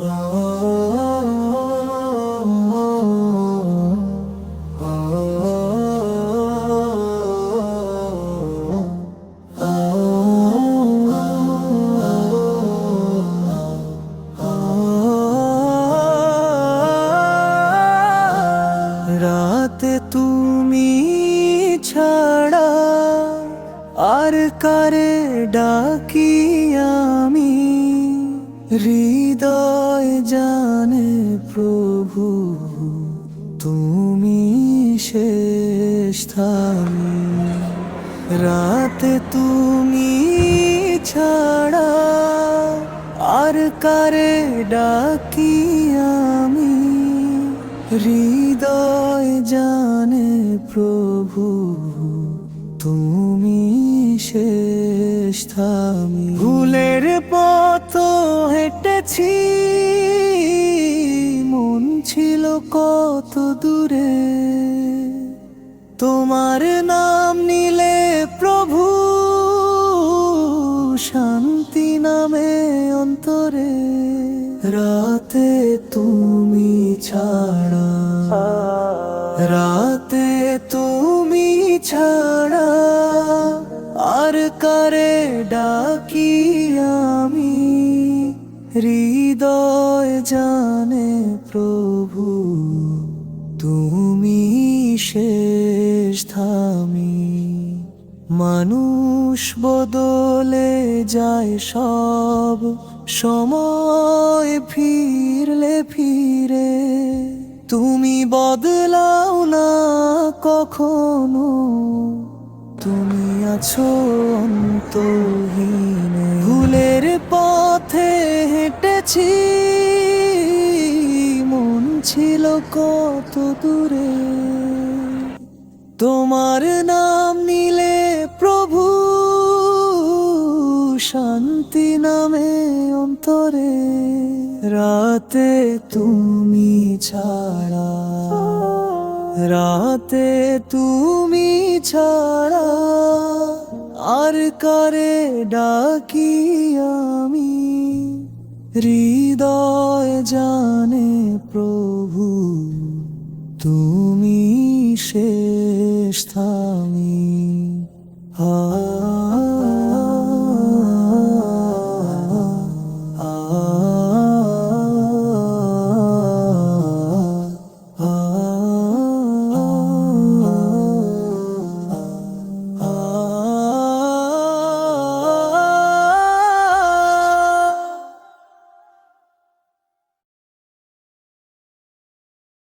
রাতে তুমি ছাড়া আর কারে ডাকি আমি? হৃদয় জানে প্রভু, তুমি শেষ থামি। রাতে তুমি ছাড়া আর কারে ডাকি আমি? হৃদয় জানে প্রভু, তুমি শেষ থামি। ভুলের পথ হেঁটেছি ছিল কত দূরে। তোমার নাম নিলে প্রভু, শান্তি নামে অন্তরে। রাতে তুমি ছাড়া, রাতে তুমি ছাড়া, আর কারে ডাকি আমি? হৃদয় জানে প্রভু, তুমি শেষ থামি মানুষ বদলে যায় সব সময়, ফিরলে ফিরে। তুমি বদলাও না কখনো, তুমি আছো অন্তহীনে। ভুলের পথে হেঁটেছি, মন ছিল কত দূরে। তোমার নাম নিলে প্রভু, শান্তি নামে অন্তরে। রাতে তুমি ছাড়া, রাতে তুমি ছাড়া, আর কারে ডাকি আমি? হৃদয় জানে প্রভু তুমি শেষ থামি। হা